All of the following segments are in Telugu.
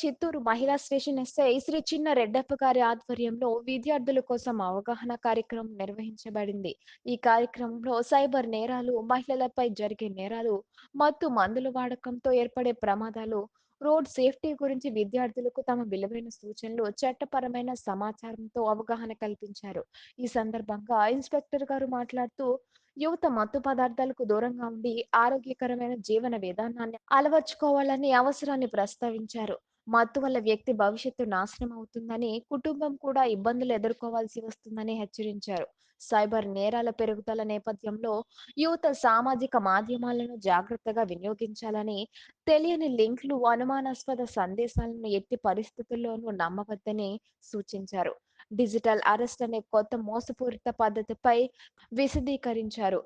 చిత్తూరు మహిళా స్టేషన్ ఎస్ఐ శ్రీ చిన్న రెడ్డప్ప గారి ఆధ్వర్యంలో విద్యార్థుల కోసం అవగాహన కార్యక్రమం నిర్వహించబడింది. ఈ కార్యక్రమంలో సైబర్ నేరాలు మహిళలపై జరిగే నేరాలు మత్తు మందుల వాడకంతో ఏర్పడే ప్రమాదాలు రోడ్ సేఫ్టీ గురించి విద్యార్థులకు తమ విలువైన సూచనలు చట్టపరమైన సమాచారంతో అవగాహన కల్పించారు. ఈ సందర్భంగా ఇన్స్పెక్టర్ గారు మాట్లాడుతూ యువత మత్తు పదార్థాలకు దూరంగా ఉండి ఆరోగ్యకరమైన జీవన విధానాన్ని అలవర్చుకోవాలని అవసరాన్ని ప్రస్తావించారు. మత్తు వల్ల వ్యక్తి భవిష్యత్తు నాశనం అవుతుందని కుటుంబం కూడా ఇబ్బందులు ఎదుర్కోవాల్సి వస్తుందని హెచ్చరించారు. సైబర్ నేరాల పెరుగుదల నేపథ్యంలో యువత సామాజిక మాధ్యమాలను జాగ్రత్తగా వినియోగించాలని తెలియని లింక్లు అనుమానాస్పద సందేశాలను ఎట్టి పరిస్థితుల్లోనూ నమ్మవద్దని సూచించారు. డిజిటల్ అరెస్ట్ అనే కొత్త మోసపూరిత పద్ధతిపై విశదీకరించారు.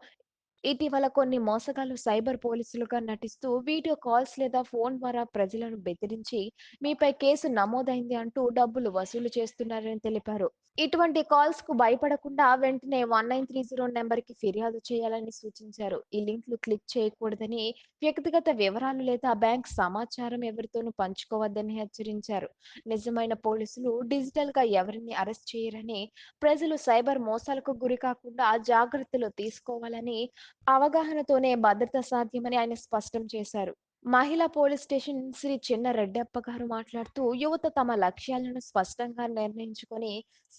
ఇటీవల కొన్ని మోసగాళ్ళు సైబర్ పోలీసులుగా నటిస్తూ వీడియో కాల్స్ లేదా ఫోన్ ద్వారా ప్రజలను బెదిరించి మీపై కేసు నమోదైంది అంటూ డబ్బులు వసూలు చేస్తున్నారని తెలిపారు. ఇటువంటి కాల్స్కు భయపడకుండా వెంటనే వన్ నైన్ త్రీ జీరో నెంబర్కి ఫిర్యాదు చేయాలని సూచించారు. ఈ లింక్లు క్లిక్ చేయకూడదని వ్యక్తిగత వివరాలు లేదా బ్యాంక్ సమాచారం ఎవరితోనూ పంచుకోవద్దని హెచ్చరించారు. నిజమైన పోలీసులు డిజిటల్గా ఎవరిని అరెస్ట్ చేయరని ప్రజలు సైబర్ మోసాలకు గురి కాకుండా జాగ్రత్తలు తీసుకోవాలని అవగాహనతోనే భద్రత సాధ్యమని ఆయన స్పష్టం చేశారు. మహిళా పోలీస్ స్టేషన్ శ్రీ చిన్న రెడ్డప్ప గారు మాట్లాడుతూ యువత తమ లక్ష్యాలను స్పష్టంగా నిర్ణయించుకొని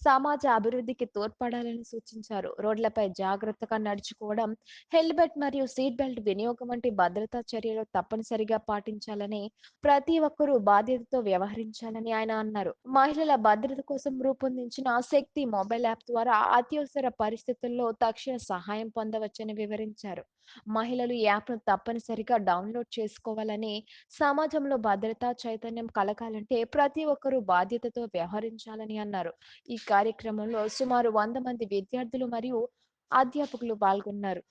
సమాజ అభివృద్ధికి తోడ్పడాలని సూచించారు. రోడ్లపై జాగ్రత్తగా నడుచుకోవడం హెల్మెట్ మరియు సీట్ బెల్ట్ వినియోగం వంటి భద్రతా చర్యలు తప్పనిసరిగా పాటించాలని ప్రతి ఒక్కరూ బాధ్యతతో వ్యవహరించాలని ఆయన అన్నారు. మహిళల భద్రత కోసం రూపొందించిన శక్తి మొబైల్ యాప్ ద్వారా అత్యవసర పరిస్థితుల్లో తక్షణ సహాయం పొందవచ్చని వివరించారు. మహిళలు ఈ యాప్ను తప్పనిసరిగా డౌన్లోడ్ చేసుకోవాలని సమాజంలో భద్రతా చైతన్యం కలగాలంటే ప్రతి ఒక్కరూ బాధ్యతతో వ్యవహరించాలని అన్నారు. ఈ కార్యక్రమంలో సుమారు వంద మంది విద్యార్థులు మరియు అధ్యాపకులు పాల్గొన్నారు.